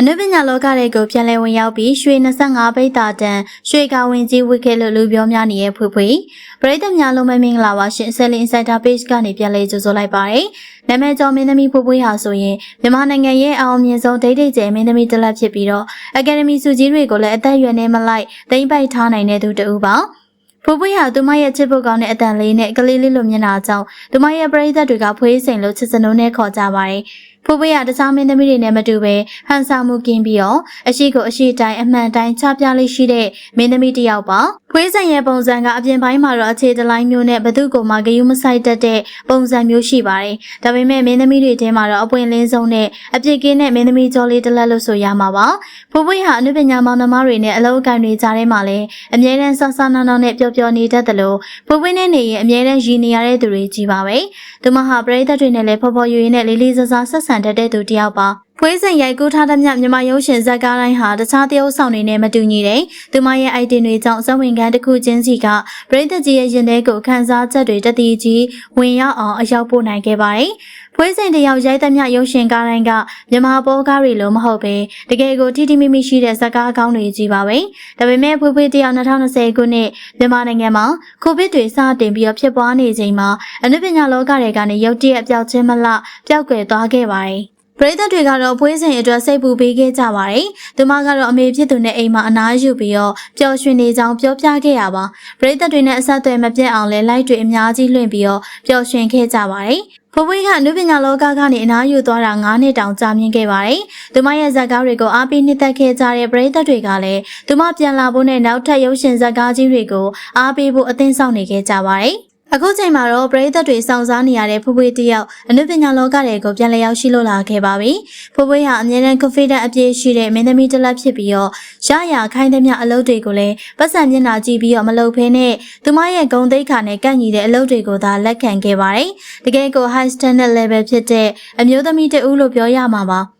အနုပညာလောကတွေကိုပြန်လည်ဝင်ရောက်ပြီးရွှေ25ပိတ်တာတန်ရွှေကာဝင်ကြီးဝစ်ခဲ့လို့လူပြောများနေတဲ့ဖွေဖွေပရိသတ်များလုံးမမင်္ဂလာပါရှင်ဆက်လင်း Insider Page ကနေပြန်လည်ကြိုဆိုလိုက်ပါတယ်နာမည်ကျော်မင်းသမီးဖွေဖွေဟာဆိုရင်မြန်မာနိုင်ငံရဲ့အအောင်မြင်ဆုံးဒိတ်ဒိတ်ကျဲမင်းသမီးတစ်လက်ဖြစ်ပြီးတော့အကယ်ဒမီစုကြီးတွေကိုလည်းအသက်အရွယ်နဲ့မလိုက်သိမ့်ပိုက်ထားနိုင်တဲ့သူတူပါဖွေးဖွေးဟာသူမရဲ့ချစ်ဖို့ကောင်းတဲ့အတန်လေးနဲ့ကလေးလေးလိုမျက်နှာကြောင့်သူမရဲ့ပရိသတ်တွေကဖွေးစိန်လို့ချစ်စနိုးနဲ့ခေါ်ကြပါတယ်။ ဖွေးဖွေးဟာတခြားမင်းသမီးတွေနဲ့မတူပဲဟန်ဆောင်မှုကင်းပြီးတော့အရှိကိုအရှိတိုင်းအမှန်တိုင်းချပြလေးရှိတဲ့မင်းသမီးတစ်ယောက်ပါ။ဖွေးစိန်ရဲ့ပုံစံကအပြင်ပိုင်းမှာတော့အခြေတလိုင်းမျိုးနဲ့ဘသူ့ကိုမှဂယုမဆိုင်တတ်တဲ့ပုံစံမျိုးရှိပါတယ်။ဒါပေမဲ့မင်းသမီးတွေထဲမှာတော့အပွင့်လင်းဆုံးနဲ့အပြစ်ကင်းတဲ့မင်းသမီးကြောလေးတစ်လက်လို့ဆိုရမှာပါ။ဖွေးဖွေးဟာအနုပညာမောင်နှမတွေနဲ့အလုပ်အကံတွေကြားထဲမှာလည်းအမြဲတမ်းဆဆနာနာနဲ့ပျော်ပျော်နေတတ်တယ်လို့ဖွေးဖွေးနဲ့နေရင်အမြဲတမ်းရည်နေရတဲ့သူတွေကြီးပါပဲ။သူမဟာပရိသတ်တွေနဲ့လည်းဖော်ဖော်ရွရွနဲ့လေးလေးစားစားဆက်ဆံတတ်တဲ့သူတစ်ယောက်ပါ။ ဖွေးစိန်ရိုက်ကူးထားတဲ့မြမြန်မာရုပ်ရှင်ဇာတ်ကားတိုင်းဟာတခြားတရုပ်ဆောင်တွေနဲ့မတူညီတဲ့သူမရဲ့ item တွေကြောင့်ဇဝင်ခံတစ်ခုချင်းစီကပရိသတ်ကြီးရဲ့ရင်ထဲကိုခန်းစားချက်တွေတတိကြီးဝင်ရောက်အောင်အရောက်ပို့နိုင်ခဲ့ပါတယ်။ဖွေးစိန်တယောက်ရိုက်တဲ့မြရုပ်ရှင်ကားတိုင်းကမြန်မာပေါ်ကားတွေလိုမဟုတ်ပဲတကယ်ကိုထိထိမိမိရှိတဲ့ဇာတ်ကားကောင်းတွေကြီးပါပဲ။ဒါပေမဲ့ဖွေးဖွေးတယောက်2020ခုနှစ်မြန်မာနိုင်ငံမှာကိုဗစ်တွေစတင်ပြီးတော့ဖြစ်ပွားနေချိန်မှာအနုပညာလောကတွေကနေရုတ်တရက်ပျောက်ခြင်းမလပျောက်ကွယ်သွားခဲ့ပါတယ်။ ပရိသတ်တွေကတော့ဖွေးစိန်အတွက်စိတ်ပူပေးခဲ့ကြပါတယ်။သူမကတော့အမေဖြစ်သူနဲ့အိမ်မှာအနားယူပြီးတော့ပျော်ရွှင်နေကြောင်းပြောပြခဲ့ရပါ။ပရိသတ်တွေနဲ့အဆက်အသွယ်မပြတ်အောင်လဲလိုက်တွေအများကြီးလွှင့်ပြီးတော့ပျော်ရွှင်ခဲ့ကြပါတယ်။ဖွေးဖွေးကအနုပညာလောကကနေအနားယူသွားတာ9နှစ်တောင်ကြာမြင့်ခဲ့ပါတယ်။သူမရဲ့ဇာတ်ကားတွေကိုအားပေးနှစ်သက်ခဲ့ကြတဲ့ပရိသတ်တွေကလည်းသူမပြန်လာဖို့နဲ့နောက်ထပ်ရုပ်ရှင်ဇာတ်ကားကြီးတွေကိုအားပေးဖို့အသင်းဆောင်နေခဲ့ကြပါတယ်။ အခုချိန်မှာတော့ပရိသတ်တွေစောင့်စားနေရတဲ့ဖွေးဖွေးတယောက်အနုပညာလောကတွေကိုပြန်လည်ရောက်ရှိလို့လာခဲ့ပါပြီ။ဖွေးဖွေးဟာအမြဲတမ်း confident အပြည့်ရှိတဲ့မင်းသမီးတစ်လက်ဖြစ်ပြီးတော့ရရခိုင်းသမျှအလုပ်တွေကိုလည်းပတ်စံမျက်နှာကြည့်ပြီးတော့မလုပ်ဖဲနဲ့သူမရဲ့ဂုံသိက္ခာနဲ့ကန့်ညီတဲ့အလုပ်တွေကိုသာလက်ခံခဲ့ပါတယ်။တကယ်ကို high standard level ဖြစ်တဲ့အမျိုးသမီးတဦးလို့ပြောရမှာပါ။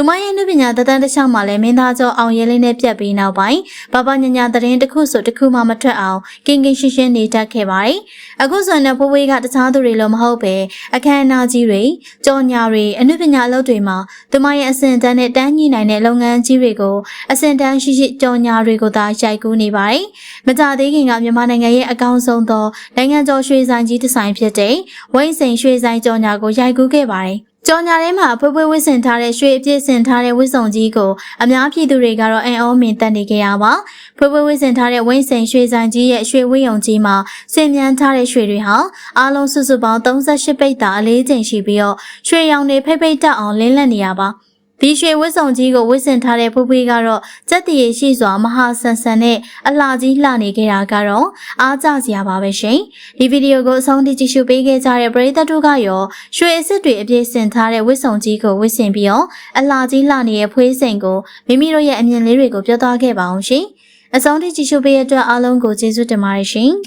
သူမရဲ့နှုပညာတသန်းတစ်ချောင်းမှာလည်းမင်းသားကျော်အောင်ရဲလေးနဲ့ပြက်ပြီးနောက်ပိုင်းဘဘညညာသတင်းတစ်ခုဆိုတစ်ခုမှမထွက်အောင်ကင်းကင်းရှင်းရှင်းနေတတ်ခဲ့ပါတယ်။အခုဆိုရင်ဖိုးဝေးကတခြားသူတွေလိုမဟုတ်ပဲအခမ်းအနားကြီးတွေကြော်ညာတွေအနုပညာအလုပ်တွေမှာသူမရဲ့အစင်တန်းနဲ့တန်းညှိနိုင်တဲ့လုပ်ငန်းကြီးတွေကိုအစင်တန်းရှိရှိကြော်ညာတွေကိုသာရိုက်ကူးနေပါတယ်။မကြသေးခင်ကမြန်မာနိုင်ငံရဲ့အကောင်းဆုံးသောနိုင်ငံကျော်ရွှေဆိုင်ကြီးတစ်ဆိုင်ဖြစ်တဲ့ဝိမ့်စိန်ရွှေဆိုင်ကြော်ညာကိုရိုက်ကူးခဲ့ပါတယ်။ ကြော်ညာထဲမှာဖွေးဖွေးဝစ်စင်ထားတဲ့ရွှေအပြည့်စင်ထားတဲ့ဝစ်စုံကြီးကိုအများပြည်သူတွေကတော့အံ့ဩမင်တက်နေကြရပါဖွေးဖွေးဝစ်စင်ထားတဲ့ဝင်းစိန်ရွှေဆိုင်ကြီးရဲ့ရွှေဝင်းယုံကြီးမှာစင်မြန်းထားတဲ့ရွှေတွေဟာအားလုံးစုစုပေါင်း38ပိတ်တာအလေးချိန်ရှိပြီးတော့ရွှေရောင်တွေဖိတ်ဖိတ်တက်အောင်လင်းလက်နေရပါ ဒီရွှေဝစ်စုံကြီးကိုဝစ်စင်ထားတဲ့ဖွေးဖွေးကတော့စက်တည်ရရှိစွာမဟာဆန်ဆန်နဲ့အလှကြီးလှနေခဲ့တာကတော့အားကျစရာပါပဲရှင်ဒီဗီဒီယိုကိုအဆုံးထိကြည့်ရှုပေးခဲ့ကြတဲ့ပရိသတ်တို့ကရောရွှေအစ်စ်တွေအပြည့်စင်ထားတဲ့ဝစ်စုံကြီးကိုဝစ်စင်ပြီးတော့အလှကြီးလှနေတဲ့ဖွေးစိန်ကိုမိမိတို့ရဲ့အမြင်လေးတွေကိုပြောသွားခဲ့ပါအောင်ရှင်အဆုံးထိကြည့်ရှုပေးတဲ့အတွက်အားလုံးကိုကျေးဇူးတင်ပါတယ်ရှင်